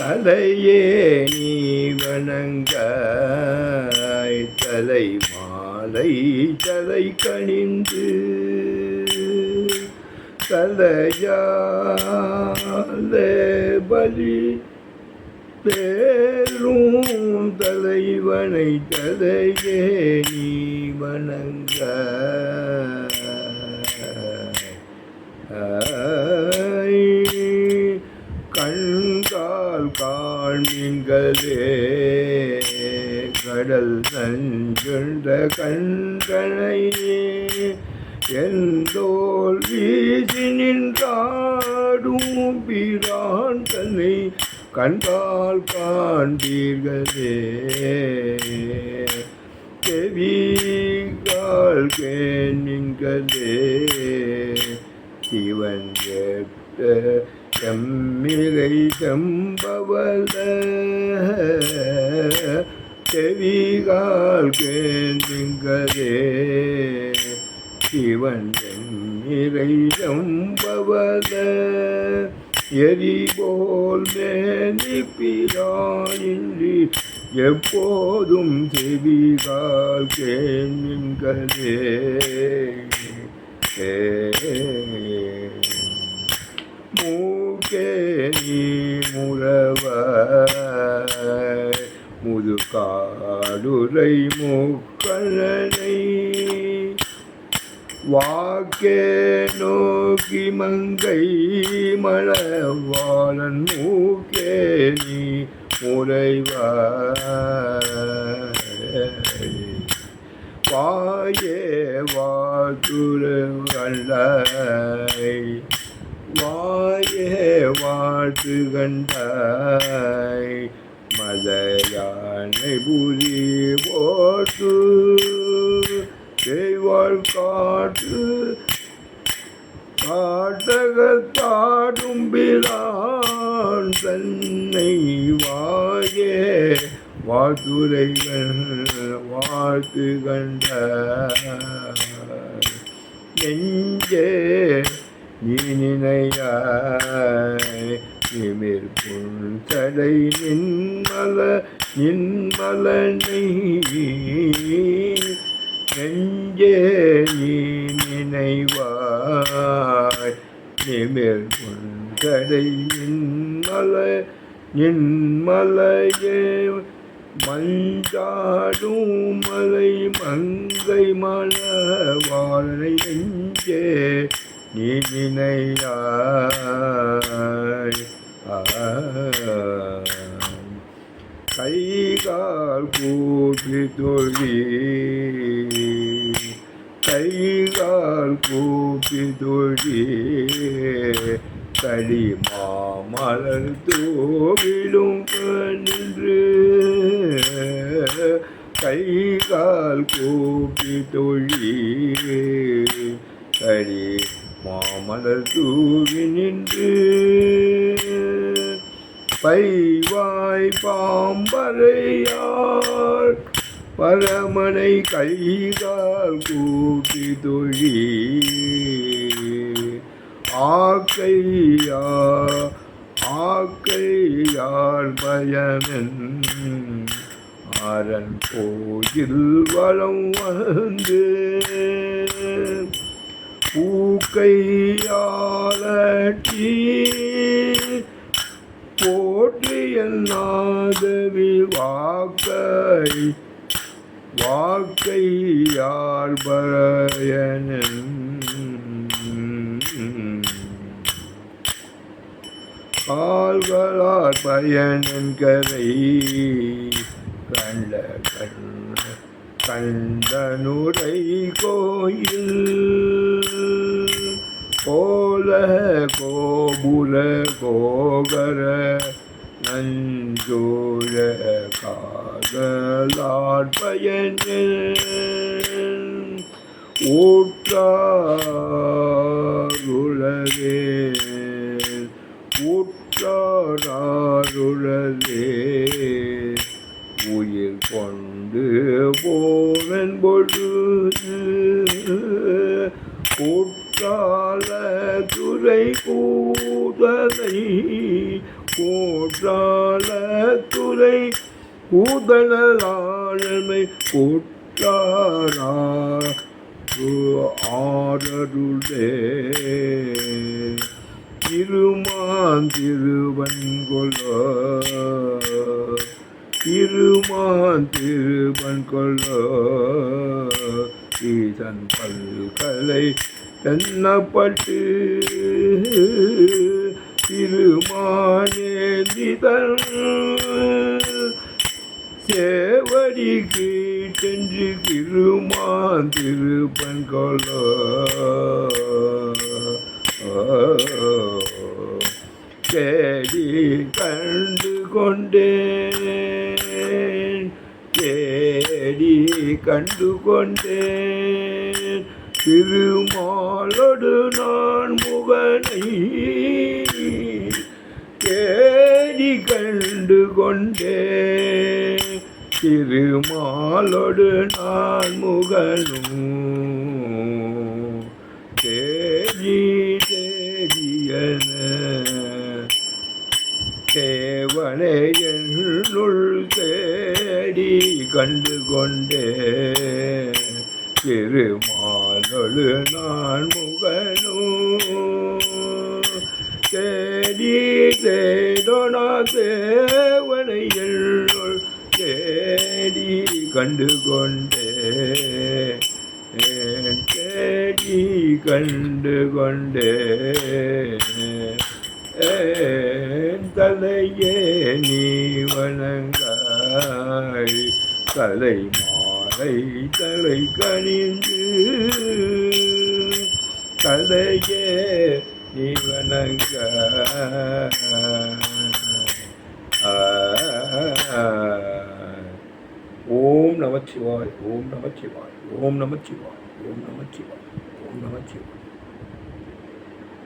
தலையே நீ வணங்க தலை மாலை தலை கணிந்து தலையால பலி பேரும் தலைவனை தலையே நீ வணங்க கடல்களே கடல் நஞ்சுண்ட கண்களையே எந்தோல் வீசி நின்றாடும் பிரான் தன்னை கண்டால் காண்பீர்களே. செவிகால் கேண்களே சிவன் கேட்ட எம்மிகை செம்பவல செவிகால் கேந்திங்கதே. சிவன் எம்மிகை செம்பவல எரிபோல் மேனிப்பிராயின்றி எப்போதும் செவிகால் கேந்திங்கதே. ஏ நீ முறவ முதுகாடுரை முக்கழனை வாக்கே நோக்கி மங்கை மழவாளன் மூக்கே நீ முறைவாய் வாயே வாழ்த்துருகண்டாய் வாயே வாழ்த்து கண்டாய் மத யானை புலி போட்டு செய்வாள் காட்டு. காட்டகத்தாடும் பிரான் தன்னை வாயே. வாழ்த்துரைகள் வாழ்த்து கண்ட நெஞ்சே நீ நினையாய் நிமிர் புன்சடை நின்மல நின்மலனை நெஞ்சே நீ நினைவாய் நிமிர் தடை நின்மல நின்மலையே. மஞ்சாடும் மலை மங்கை மலவாழனை நெஞ்சே. நீ நினையாய் கைகால் கூப்பி தொழி கைகால் கூப்பி தொழி கடி மாமலர் தோவிலும் நின்று கைகால் கூப்பி தொழி கடி மாமலர் தூவி நின்று பைவாய் பாம்பரையார் பரமனை கைகால் கூட்டி தொழி. ஆக்கையா ஆக்கையார் பயனன் ஆரன் கோயில் வளம் வந்து பூக்கையாளி போற்றிய நாதவி வாக்கை வாக்கையார் பயனன் கால்களார் பயனன் கரை கண்ட கண் கண்டனுரை கோயில் கோல கோபுர கோகர நஞ்சோழ காதலார் ஊற்றாருளவே ஊற்றாருளவே உயிர் கொண்டு போவன் பொழுது கூற்றால துறை கூதலை கூற்றால துறை கூதலாழ்மை கூற்றாரா ஆரருளே திருமான் திருவன்கொலோ திருமான் திருவன்கொலோ ஈசன் பல்கலை எண்ணப்பட்டு திருமானேந்திதன் சேவடி கீட்டென்று திருமான் திருப்பன் கொலோ தேடி கண்டு கொண்டே கண்டு கொண்டேன் திருமாலோடு நான் முகனை தேடி கண்டு கொண்டேன் திருமாலோடு நான் முகனும் தேடி தேடியன. தேவனை என்னுள் தேடி கண்டு கொண்டே. திருமாலொழு நான் முகனும். தேடி தேடோனா தேவனை என்னுள் தேடி கண்டு கொண்டே. தேடி கண்டு கொண்டே. தலையே நீ வணங்க. தலை மாலை தலை கணிந்து தலையே நீ வணங்க ஓம் நமச்சிவாய் ஓம் நமச்சிவாய் ஓம் நமச்சிவாய் ஓம் நமச்சிவாய் ஓம் நமச்சிவாய்.